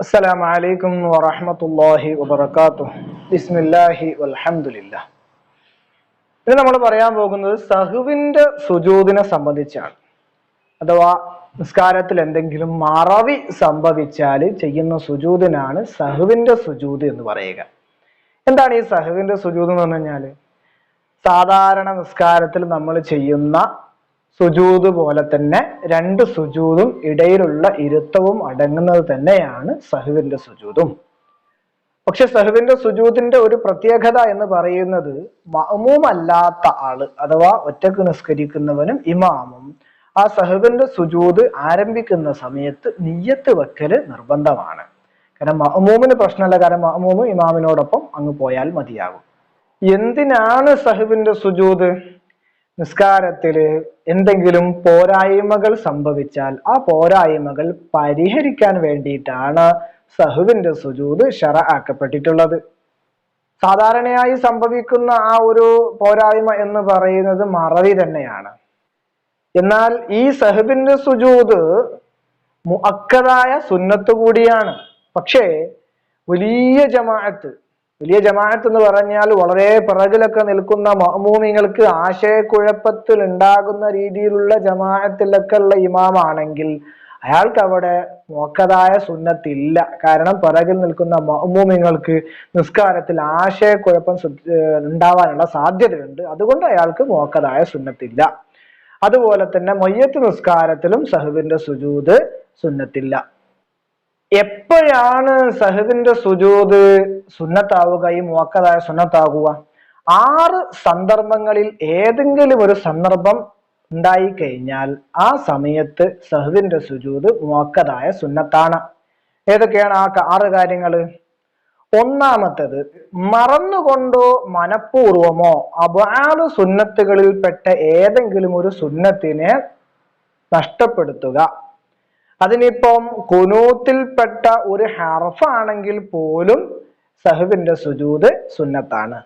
السلام عليكم ورحمة الله وبركاته بسم الله والحمد لله ഇനി നമ്മൾ പറയാൻ പോകുന്നത് സഹുവിന്റെ സുജൂദിനെ സംബന്ധിച്ചാണ് അഥവാ നിസ്കാരത്തിൽ എന്തെങ്കിലും മറവി സംഭവിച്ചാൽ ചെയ്യുന്ന സുജൂദിനാണ് സഹുവിന്റെ സുജൂദ് എന്ന് പറയുക എന്താണ് ഈ സഹുവിന്റെ സുജൂദ് എന്ന് പറഞ്ഞു കഴിഞ്ഞാല് സാധാരണ നിസ്കാരത്തിൽ നമ്മൾ ചെയ്യുന്ന സുജൂദ് പോലെ തന്നെ രണ്ട് സുജൂതും ഇടയിലുള്ള ഇരുത്തവും അടങ്ങുന്നത് തന്നെയാണ് സഹുവിന്റെ സുജൂതും. പക്ഷെ സഹുവിന്റെ സുജൂതിന്റെ ഒരു പ്രത്യേകത എന്ന് പറയുന്നത് മഅമൂമല്ലാത്ത ആൾ അഥവാ ഒറ്റയ്ക്ക് നിസ്കരിക്കുന്നവനും ഇമാമും ആ സഹുവിന്റെ സുജൂത് ആരംഭിക്കുന്ന സമയത്ത് നീയത്ത് വെക്കൽ നിർബന്ധമാണ്. കാരണം മഅമൂമിന് പ്രശ്നമല്ല കാരണം മഹമൂമ് ഇമാമിനോടൊപ്പം അങ്ങ് പോയാൽ മതിയാകും. എന്തിനാണ് സഹുവിന്റെ സുജൂദ് നിസ്കാരത്തിൽ എന്തെങ്കിലും പോരായ്മകൾ സംഭവിച്ചാൽ ആ പോരായ്മകൾ പരിഹരിക്കാൻ വേണ്ടിയിട്ടാണ് സഹുവിന്റെ സുജൂത് ഷറ ആക്കപ്പെട്ടിട്ടുള്ളത്. സാധാരണയായി സംഭവിക്കുന്ന ആ ഒരു പോരായ്മ എന്ന് പറയുന്നത് മറവി തന്നെയാണ്. എന്നാൽ ഈ സഹബിന്റെ സുജൂത് മുഅക്കതായ സുന്നത്ത് കൂടിയാണ്. പക്ഷേ വലിയ ജമാഅത്ത് വലിയ ജമാഅത്ത് എന്ന് പറഞ്ഞാൽ വളരെ പിറകിലൊക്കെ നിൽക്കുന്ന മഹമൂമിങ്ങൾക്ക് ആശയക്കുഴപ്പത്തിൽ ഉണ്ടാകുന്ന രീതിയിലുള്ള ജമാഅത്തിലൊക്കെ ഉള്ള ഇമാമാണെങ്കിൽ അയാൾക്ക് അവിടെ മോക്കതായ സുന്നത്തില്ല. കാരണം പിറകിൽ നിൽക്കുന്ന മഹമൂമിങ്ങൾക്ക് നിസ്കാരത്തിൽ ആശയക്കുഴപ്പം ഉണ്ടാവാനുള്ള സാധ്യതയുണ്ട്. അതുകൊണ്ട് അയാൾക്ക് മോക്കതായ സുന്നത്തില്ല. അതുപോലെ തന്നെ മയ്യത്ത് നിസ്കാരത്തിലും സഹുവിന്റെ സുജൂത് സുന്നത്തില്ല. എപ്പോഴാണ് സഹദിന്റെ സുജൂത് സുന്നത്താവുക? ഈ മുവക്കതായ സുന്നത്താകുക? ആറ് സന്ദർഭങ്ങളിൽ ഏതെങ്കിലും ഒരു സന്ദർഭം ഉണ്ടായി കഴിഞ്ഞാൽ ആ സമയത്ത് സഹദിന്റെ സുജൂത് മുവക്കതായ സുന്നത്താണ്. ഏതൊക്കെയാണ് ആ ആറ് കാര്യങ്ങൾ ഒന്നാമത്തത് മറന്നുകൊണ്ടോ മനഃപൂർവമോ അപാല സുന്നത്തുകളിൽപ്പെട്ട ഏതെങ്കിലും ഒരു സുന്നത്തിനെ നഷ്ടപ്പെടുത്തുക. അതിനിപ്പം കുനൂത്തിൽപ്പെട്ട ഒരു ഹർഫാണെങ്കിൽ പോലും സഹുവിന്റെ സുജൂത് സുന്നത്താണ്.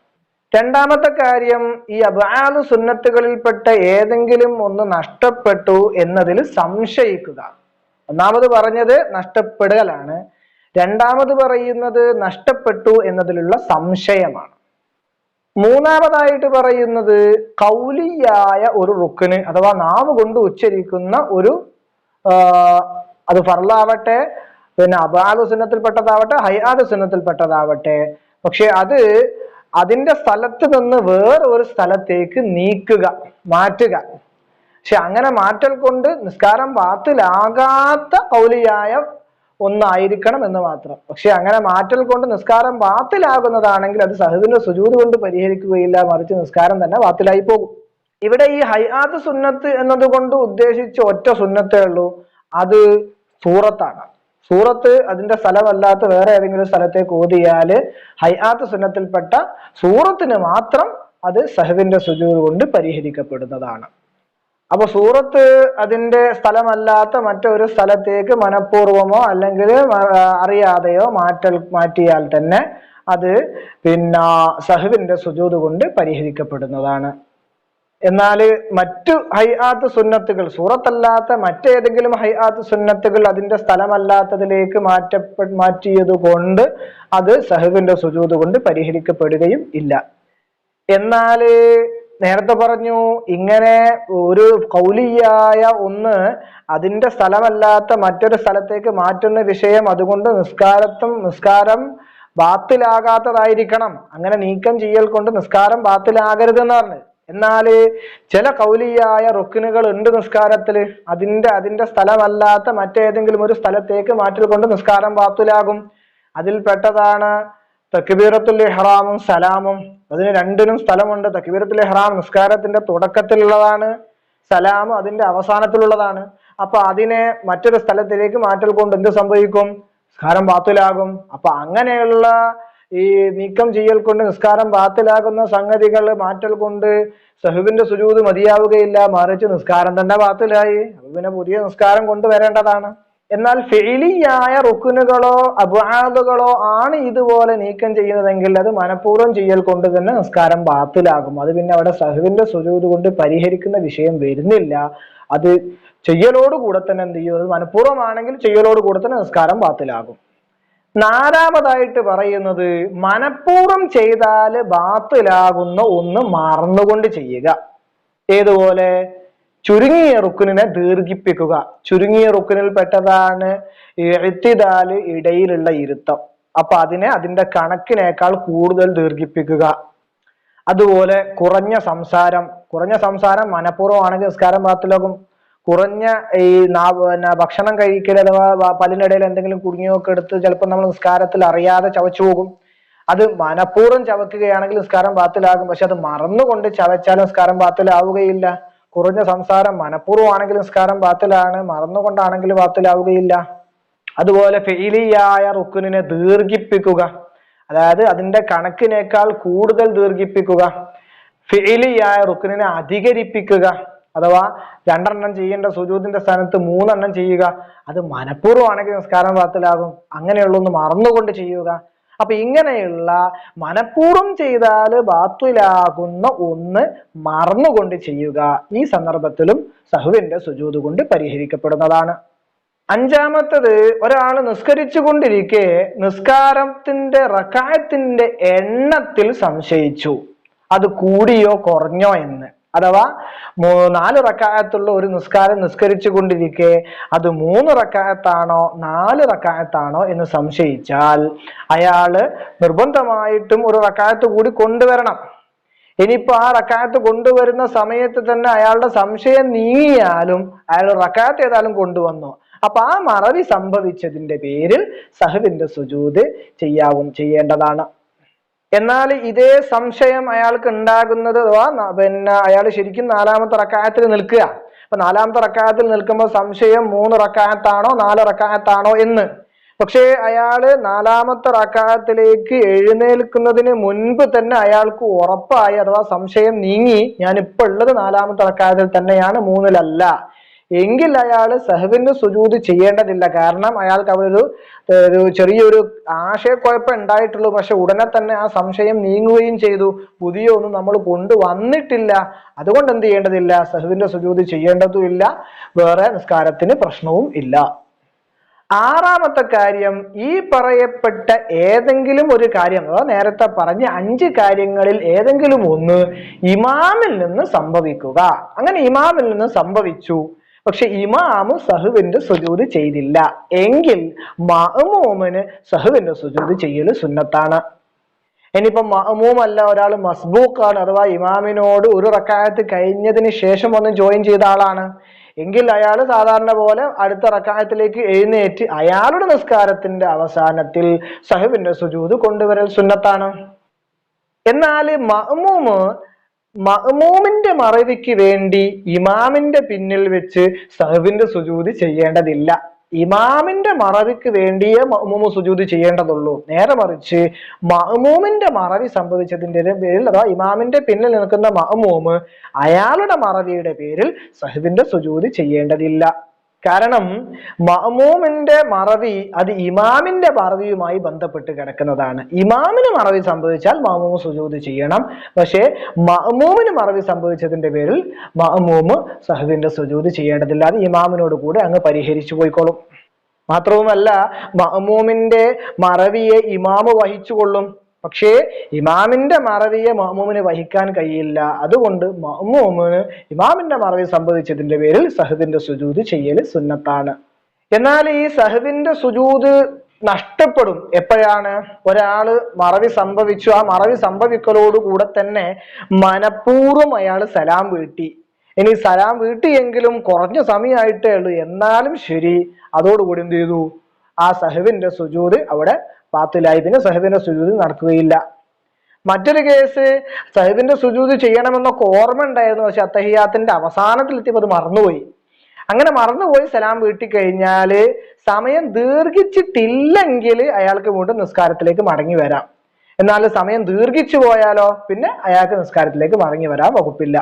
രണ്ടാമത്തെ കാര്യം ഈ അബാലു സുന്നത്തുകളിൽപ്പെട്ട ഏതെങ്കിലും ഒന്ന് നഷ്ടപ്പെട്ടു എന്നതിൽ സംശയിക്കുക. ഒന്നാമത് പറഞ്ഞത് നഷ്ടപ്പെടുകലാണ്. രണ്ടാമത് പറയുന്നത് നഷ്ടപ്പെട്ടു എന്നതിലുള്ള സംശയമാണ്. മൂന്നാമതായിട്ട് പറയുന്നത് കൗലിയായ ഒരു റുക്കിന് അഥവാ നാവ് കൊണ്ട് ഉച്ചരിക്കുന്ന ഒരു അത് ഫർലാവട്ടെ പിന്നെ അബാദ് സുന്നത്തിൽപ്പെട്ടതാവട്ടെ ഹയാദ് സുന്നത്തിൽപ്പെട്ടതാവട്ടെ. പക്ഷെ അത് അതിന്റെ സ്ഥലത്ത് നിന്ന് വേറെ ഒരു സ്ഥലത്തേക്ക് നീക്കുക മാറ്റുക. പക്ഷെ അങ്ങനെ മാറ്റൽ കൊണ്ട് നിസ്കാരം ബാത്തിലാകാത്ത കൗലിയായ ഒന്നായിരിക്കണം എന്ന് മാത്രം. പക്ഷെ അങ്ങനെ മാറ്റൽ കൊണ്ട് നിസ്കാരം ബാത്തിലാകുന്നതാണെങ്കിൽ അത് സഹദിന്റെ സുജൂത് കൊണ്ട് പരിഹരിക്കുകയില്ല മറിച്ച് നിസ്കാരം തന്നെ ബാത്തിലായി പോകും. ഇവിടെ ഈ ഹയാത്ത് സുന്നത്ത് എന്നതുകൊണ്ട് ഉദ്ദേശിച്ച ഒറ്റ സുന്നത്തേ ഉള്ളൂ. അത് സൂറത്താണ്. സൂറത്ത് അതിന്റെ സ്ഥലമല്ലാത്ത വേറെ ഏതെങ്കിലും സ്ഥലത്തേക്ക് ഓതിയാൽ ഹയാത്ത് സുന്നത്തിൽപ്പെട്ട സൂറത്തിന് മാത്രം അത് സഹവിന്റെ സുജൂർ കൊണ്ട് പരിഹരിക്കപ്പെടുന്നതാണ്. അപ്പൊ സൂറത്ത് അതിന്റെ സ്ഥലമല്ലാത്ത മറ്റൊരു സ്ഥലത്തേക്ക് മനഃപൂർവമോ അല്ലെങ്കിൽ അറിയാതെയോ മാറ്റൽ മാറ്റിയാൽ തന്നെ അത് പിന്നെ സഹുവിന്റെ സുജൂത് കൊണ്ട് പരിഹരിക്കപ്പെടുന്നതാണ്. എന്നാൽ മറ്റു ഹൈആത്ത് സുന്നത്തുകൾ സൂറത്തല്ലാത്ത മറ്റേതെങ്കിലും ഹൈആത്ത് സുന്നത്തുകൾ അതിന്റെ സ്ഥലമല്ലാത്തതിലേക്ക് മാറ്റപ്പെ മാറ്റിയത് കൊണ്ട് അത് സഹുവിന്റെ സുജൂത് കൊണ്ട് പരിഹരിക്കപ്പെടുകയും ഇല്ല. എന്നാൽ നേരത്തെ പറഞ്ഞു ഇങ്ങനെ ഒരു കൗലിയായ ഒന്ന് അതിന്റെ സ്ഥലമല്ലാത്ത മറ്റൊരു സ്ഥലത്തേക്ക് മാറ്റുന്ന വിഷയം അതുകൊണ്ട് നിസ്കാരത്തും നിസ്കാരം ബാത്തിലാകാത്തതായിരിക്കണം. അങ്ങനെ നീക്കം ചെയ്യൽ കൊണ്ട് നിസ്കാരം ബാത്തിലാകരുതെന്ന് പറഞ്ഞു. എന്നാൽ ചില കൗലിയായ റുക്കിനുകൾ ഉണ്ട് നിസ്കാരത്തിൽ. അതിന്റെ അതിന്റെ സ്ഥലമല്ലാത്ത മറ്റേതെങ്കിലും ഒരു സ്ഥലത്തേക്ക് മാറ്റൽ കൊണ്ട് നിസ്കാരം ബാത്തുലാകും. അതിൽ പെട്ടതാണ് തക്ബീറത്തുൽ ഇഹ്റാമും സലാമും. അതിന് രണ്ടിനും സ്ഥലമുണ്ട്. തക്ബീറത്തുൽ ഇഹ്റാം നിസ്കാരത്തിന്റെ തുടക്കത്തിലുള്ളതാണ് സലാം അതിന്റെ അവസാനത്തിലുള്ളതാണ്. അപ്പൊ അതിനെ മറ്റൊരു സ്ഥലത്തിലേക്ക് മാറ്റൽ കൊണ്ട് എന്ത് സംഭവിക്കും? നിസ്കാരം ബാത്തുലാകും. അപ്പൊ അങ്ങനെയുള്ള ഈ നീക്കം ചെയ്യൽ കൊണ്ട് നിസ്കാരം ബാത്തിലാകുന്ന സംഗതികൾ മാറ്റൽ കൊണ്ട് സഹുവിന്റെ സുജൂത് മതിയാവുകയില്ല. മറിച്ച് നിസ്കാരം തന്നെ ബാത്തിലായി. അപ്പൊ പിന്നെ പുതിയ നിസ്കാരം കൊണ്ടുവരേണ്ടതാണ്. എന്നാൽ ഫെയിലിയായ റുക്കുനുകളോ അപാദുകളോ ആണ് ഇതുപോലെ നീക്കം ചെയ്യുന്നതെങ്കിൽ അത് മനഃപൂർവം ചെയ്യൽ കൊണ്ട് തന്നെ നിസ്കാരം ബാത്തിലാകും. അത് പിന്നെ അവിടെ സഹുവിന്റെ സുജൂത് കൊണ്ട് പരിഹരിക്കുന്ന വിഷയം വരുന്നില്ല. അത് ചെയ്യലോട് കൂടെ തന്നെ എന്ത് ചെയ്യും? അത് മനഃപൂർവമാണെങ്കിൽ ചെയ്യലോട് കൂടെ തന്നെ നിസ്കാരം ബാത്തിലാകും. നാലാമതായിട്ട് പറയുന്നത് മനഃപൂർവം ചെയ്താൽ ബാത്തിലാകുന്ന ഒന്ന് മറന്നുകൊണ്ട് ചെയ്യുക. ഏതുപോലെ? ചുരുങ്ങിയ റുക്കുനിനെ ദീർഘിപ്പിക്കുക. ചുരുങ്ങിയ റുക്കുനിൽ പെട്ടതാണ് എഴുത്തിതാൽ ഇടയിലുള്ള ഇരുത്തം. അപ്പൊ അതിനെ അതിന്റെ കണക്കിനേക്കാൾ കൂടുതൽ ദീർഘിപ്പിക്കുക. അതുപോലെ കുറഞ്ഞ സംസാരം. കുറഞ്ഞ സംസാരം മനഃപൂർവമാണെങ്കിൽ നിസ്കാരം പാത്തിലാകും കുറഞ്ഞ ഈ ഭക്ഷണം കഴിക്കൽ അഥവാ പല്ലിനിടയിൽ എന്തെങ്കിലും കുടുങ്ങിയൊക്കെ എടുത്ത് ചിലപ്പോൾ നമ്മൾ നിസ്കാരത്തിൽ അറിയാതെ ചവച്ചു പോകും. അത് മനഃപൂർവം ചവക്കുകയാണെങ്കിൽ നിസ്കാരം പാത്തിലാകും പക്ഷെ അത് മറന്നുകൊണ്ട് ചവച്ചാൽ നിസ്കാരം പാത്തിലാവുകയില്ല കുറഞ്ഞ സംസാരം മനഃപൂർവമാണെങ്കിൽ നിസ്കാരം പാത്തിലാണ് മറന്നുകൊണ്ടാണെങ്കിൽ പാത്തിലാവുകയില്ല അതുപോലെ ഫെയിലിയായ റുക്കുനിനെ ദീർഘിപ്പിക്കുക. അതായത് അതിന്റെ കണക്കിനേക്കാൾ കൂടുതൽ ദീർഘിപ്പിക്കുക. ഫെയിലിയായ റുക്കുനിനെ അധികരിപ്പിക്കുക. അഥവാ രണ്ടെണ്ണം ചെയ്യേണ്ട സുജൂദിന്റെ സ്ഥാനത്ത് മൂന്നെണ്ണം ചെയ്യുക അത് മനഃപൂർവമാണെങ്കിൽ നിസ്കാരം പാത്തിലാകും അങ്ങനെയുള്ളൊന്ന് മറന്നുകൊണ്ട് ചെയ്യുക. അപ്പൊ ഇങ്ങനെയുള്ള മനഃപൂർവം ചെയ്താൽ ബാത്തുലാകുന്ന ഒന്ന് മറന്നുകൊണ്ട് ചെയ്യുക. ഈ സന്ദർഭത്തിലും സഹുവിന്റെ സുജൂത് കൊണ്ട് പരിഹരിക്കപ്പെടുന്നതാണ്. അഞ്ചാമത്തത് ഒരാൾ നിസ്കരിച്ചു കൊണ്ടിരിക്കെ നിസ്കാരത്തിന്റെ റക്കായത്തിന്റെ എണ്ണത്തിൽ സംശയിച്ചു. അത് കൂടിയോ കുറഞ്ഞോ എന്ന്. അഥവാ നാല് റക്കായത്തുള്ള ഒരു നിസ്കാരം നിസ്കരിച്ചു കൊണ്ടിരിക്കെ അത് മൂന്ന് റക്കായത്താണോ നാല് റക്കായത്താണോ എന്ന് സംശയിച്ചാൽ അയാൾ നിർബന്ധമായിട്ടും ഒരു റക്കായത്ത് കൂടി കൊണ്ടുവരണം. ഇനിയിപ്പോ ആ റക്കായത്ത് കൊണ്ടുവരുന്ന സമയത്ത് തന്നെ അയാളുടെ സംശയം നീങ്ങിയാലും അയാൾ റക്കായത്ത് ഏതായാലും കൊണ്ടുവന്നു. അപ്പൊ ആ മറവി സംഭവിച്ചതിന്റെ പേരിൽ സഹദിന്റെ സുജൂത് ചെയ്യാവും ചെയ്യേണ്ടതാണ്. എന്നാൽ ഇതേ സംശയം അയാൾക്ക് ഉണ്ടാകുന്നത് അഥവാ പിന്നെ അയാൾ ശരിക്കും നാലാമത്തെ റക്കായത്തിൽ നിൽക്കുക. അപ്പൊ നാലാമത്തെ റക്കായത്തിൽ നിൽക്കുമ്പോൾ സംശയം മൂന്ന് റക്കായത്താണോ നാല് റക്കായത്താണോ എന്ന്. പക്ഷേ അയാൾ നാലാമത്തെ റക്കായത്തിലേക്ക് എഴുന്നേൽക്കുന്നതിന് മുൻപ് തന്നെ അയാൾക്ക് ഉറപ്പായി അഥവാ സംശയം നീങ്ങി ഞാൻ ഇപ്പൊ ഉള്ളത് നാലാമത്തെ റക്കായത്തിൽ തന്നെയാണ് മൂന്നിലല്ല. എങ്കിൽ അയാൾ സഹവിന് സുജൂത് ചെയ്യേണ്ടതില്ല. കാരണം അയാൾക്ക് അവിടെ ഒരു ചെറിയൊരു ആശയക്കുഴപ്പം ഉണ്ടായിട്ടുള്ളൂ. പക്ഷെ ഉടനെ തന്നെ ആ സംശയം നീങ്ങുകയും ചെയ്തു. പുതിയ ഒന്നും നമ്മൾ കൊണ്ടുവന്നിട്ടില്ല. അതുകൊണ്ട് എന്ത് ചെയ്യേണ്ടതില്ല? സഹബിന്റെ സുജൂത് ചെയ്യേണ്ടതുമില്ല. വേറെ നിസ്കാരത്തിന് പ്രശ്നവും ഇല്ല. ആറാമത്തെ കാര്യം ഈ പറയപ്പെട്ട ഏതെങ്കിലും ഒരു കാര്യം അഥവാ നേരത്തെ പറഞ്ഞ അഞ്ച് കാര്യങ്ങളിൽ ഏതെങ്കിലും ഒന്ന് ഇമാമിൽ നിന്ന് സംഭവിക്കുക. അങ്ങനെ ഇമാമിൽ നിന്ന് സംഭവിച്ചു. പക്ഷെ ഇമാമ് സഹുവിന്റെ സുജൂത് ചെയ്തില്ല. എങ്കിൽ മഹമോമന് സഹുവിന്റെ സുജൂത് ചെയ്യൽ സുന്നത്താണ്. ഇനിയിപ്പം മഅമൂമല്ല ഒരാൾ മസ്ബൂക്കാണ് അഥവാ ഇമാമിനോട് ഒരു റക്കായത്ത് കഴിഞ്ഞതിന് ശേഷം ഒന്ന് ജോയിൻ ചെയ്ത ആളാണ്. എങ്കിൽ അയാൾ സാധാരണ പോലെ അടുത്ത റക്കായത്തിലേക്ക് എഴുന്നേറ്റ് അയാളുടെ നിസ്കാരത്തിന്റെ അവസാനത്തിൽ സഹുവിന്റെ സുജൂത് കൊണ്ടുവരൽ സുന്നത്താണ്. എന്നാൽ മഅമൂമ് മഅമൂമിന്റെ മറവിക്ക് വേണ്ടി ഇമാമിന്റെ പിന്നിൽ വെച്ച് സഹബിന്റെ സുജൂതി ചെയ്യേണ്ടതില്ല. ഇമാമിന്റെ മറവിക്ക് വേണ്ടിയേ മഅമൂമ് സുജൂത് ചെയ്യേണ്ടതുള്ളൂ. നേരെ മറിച്ച് മഅമൂമിന്റെ മറവി സംഭവിച്ചതിന്റെ പേരിൽ അഥവാ ഇമാമിന്റെ പിന്നിൽ നിൽക്കുന്ന മഅമൂമ് അയാളുടെ മറവിയുടെ പേരിൽ സഹബിന്റെ സുജൂത് ചെയ്യേണ്ടതില്ല. കാരണം മഅമൂമിന്റെ മറവി അത് ഇമാമിന്റെ മറവിയുമായി ബന്ധപ്പെട്ട് കിടക്കുന്നതാണ്. ഇമാമിന് മറവി സംഭവിച്ചാൽ മഅമൂമ് സുജൂത് ചെയ്യണം. പക്ഷേ മഅമൂമിന് മറവി സംഭവിച്ചതിന്റെ പേരിൽ മഅമൂമ് സഹബിന്റെ സുജൂത് ചെയ്യേണ്ടതില്ല. അത് ഇമാമിനോട് കൂടെ അങ്ങ് പരിഹരിച്ചു പോയിക്കോളും. മാത്രവുമല്ല മഅമൂമിന്റെ മറവിയെ ഇമാമ് വഹിച്ചുകൊള്ളും. പക്ഷേ ഇമാമിന്റെ മറവിയെ മഹമൂമിന് വഹിക്കാൻ കഴിയില്ല. അതുകൊണ്ട് മഹമൂമിന് ഇമാമിന്റെ മറവി സംഭവിച്ചതിന്റെ പേരിൽ സഹദിന്റെ സുജൂത് ചെയ്യൽ സുന്നത്താണ്. എന്നാൽ ഈ സഹദിന്റെ സുജൂത് നഷ്ടപ്പെടും. എപ്പോഴാണ്? ഒരാൾ മറവി സംഭവിച്ചു. ആ മറവി സംഭവിക്കലോടുകൂടെ തന്നെ മനഃപൂർവം അയാൾ സലാം വീട്ടി. ഇനി സലാം വീട്ടിയെങ്കിലും കുറഞ്ഞ സമയമായിട്ടേ ഉള്ളൂ. എന്നാലും ശരി. അതോടുകൂടി എന്ത് ചെയ്തു? ആ സഹുവിന്റെ സുജൂത് അവിടെ പാത്തിലായി പിന്നെ സഹബിന്റെ സുജൂത് നടക്കുകയില്ല. മറ്റൊരു കേസ് സഹിബിന്റെ സുജൂതി ചെയ്യണമെന്നൊക്കെ ഓർമ്മ ഉണ്ടായിരുന്നു. പക്ഷെ അത്തഹിയാത്തിന്റെ അവസാനത്തിൽ എത്തിയപ്പോൾ അത് മറന്നുപോയി. അങ്ങനെ മറന്നുപോയി സലാം വീട്ടി കഴിഞ്ഞാൽ സമയം ദീർഘിച്ചിട്ടില്ലെങ്കിൽ അയാൾക്ക് വീണ്ടും നിസ്കാരത്തിലേക്ക് മടങ്ങി വരാം. എന്നാൽ സമയം ദീർഘിച്ചു പോയാലോ? പിന്നെ അയാൾക്ക് നിസ്കാരത്തിലേക്ക് മടങ്ങി വരാൻ വകുപ്പില്ല.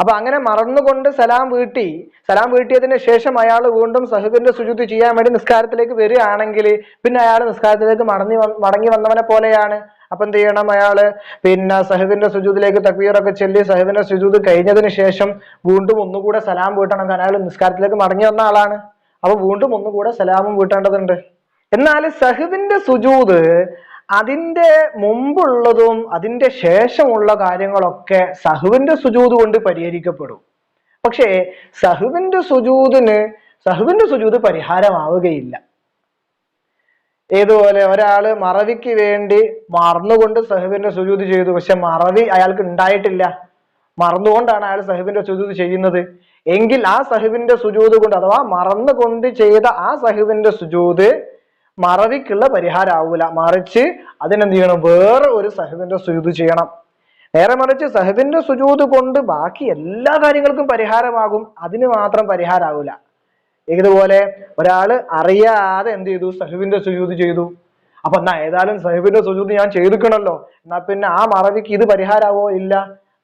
അപ്പൊ അങ്ങനെ മറന്നുകൊണ്ട് സലാം വീട്ടി. സലാം വീട്ടിയതിന് ശേഷം അയാൾ വീണ്ടും സഹബിന്റെ സുചുതി ചെയ്യാൻ വേണ്ടി നിസ്കാരത്തിലേക്ക് വരികയാണെങ്കിൽ പിന്നെ അയാൾ നിസ്കാരത്തിലേക്ക് മടങ്ങി മടങ്ങി വന്നവനെ പോലെയാണ്. അപ്പൊ എന്ത് ചെയ്യണം അയാൾ? പിന്നെ സഹബിന്റെ സുജൂതിലേക്ക് തക്വീറൊക്കെ ചൊല്ലി സഹബിന്റെ സുജൂത് കഴിഞ്ഞതിന് ശേഷം വീണ്ടും ഒന്നുകൂടെ സലാം വീട്ടണം. കാരണം അയാൾ നിസ്കാരത്തിലേക്ക് മടങ്ങി വന്ന ആളാണ്. അപ്പൊ വീണ്ടും ഒന്നുകൂടെ സലാമും വീട്ടേണ്ടതുണ്ട്. എന്നാൽ സഹുവിന്റെ സുജൂത് അതിന്റെ മുമ്പുള്ളതും അതിന്റെ ശേഷമുള്ള കാര്യങ്ങളൊക്കെ സഹുവിന്റെ സുജൂത് കൊണ്ട് പരിഹരിക്കപ്പെടും. പക്ഷേ സഹുവിന്റെ സുജൂതിന് സഹുവിന്റെ സുജൂത് പരിഹാരമാവുകയില്ല. ഏതുപോലെ ഒരാൾ മറവിക്ക് വേണ്ടി മറന്നുകൊണ്ട് സഹുവിന്റെ സുജൂത് ചെയ്തു. പക്ഷെ മറവി അയാൾക്ക് ഉണ്ടായിട്ടില്ല. മറന്നുകൊണ്ടാണ് അയാൾ സഹിബിന്റെ സുജൂത് ചെയ്യുന്നത്. എങ്കിൽ ആ സഹിബിന്റെ സുജൂത് കൊണ്ട് അഥവാ മറന്നുകൊണ്ട് ചെയ്ത ആ സഹിബിന്റെ സുജൂത് മറവിക്കുള്ള പരിഹാരം ആവൂല മറിച്ച് അതിനെന്ത് ചെയ്യണം വേറെ ഒരു സഹിബിന്റെ സുജൂത് ചെയ്യണം. നേരെ മറിച്ച് സഹിബിന്റെ സുജൂത് കൊണ്ട് ബാക്കി എല്ലാ കാര്യങ്ങൾക്കും പരിഹാരമാകും. അതിന് മാത്രം പരിഹാരമാവൂല ഇതുപോലെ ഒരാൾ അറിയാതെ എന്ത് ചെയ്തു? സഹിബിന്റെ സുജൂത് ചെയ്തു. അപ്പൊ എന്നാ ഏതായാലും സഹിബിന്റെ സുജൂത് ഞാൻ ചെയ്തിക്കണല്ലോ. എന്നാ പിന്നെ ആ മറവിക്ക് ഇത് പരിഹാരമാവോ ഇല്ല.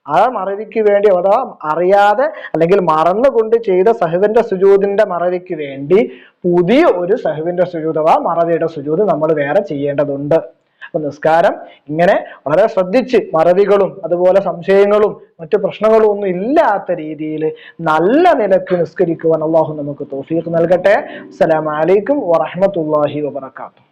ആ മറവിക്ക് വേണ്ടി അഥവാ അറിയാതെ അല്ലെങ്കിൽ മറന്നുകൊണ്ട് ചെയ്ത സഹുവിന്റെ സുജൂതിന്റെ മറവിക്ക് വേണ്ടി പുതിയ ഒരു സഹുവിന്റെ സുജൂത് അഥവാ മറവിയുടെ സുജൂത് നമ്മൾ വേറെ ചെയ്യേണ്ടതുണ്ട്. അപ്പൊ നിസ്കാരം ഇങ്ങനെ വളരെ ശ്രദ്ധിച്ച് മറവികളും അതുപോലെ സംശയങ്ങളും മറ്റു പ്രശ്നങ്ങളും ഒന്നും ഇല്ലാത്ത രീതിയിൽ നല്ല നിലയ്ക്ക് നിസ്കരിക്കുവാൻ അള്ളാഹു നമുക്ക് തോഫീഖ് നൽകട്ടെ. അസ്സലാമലൈക്കും വറഹമത്തല്ലാഹി വബർക്കാത്തു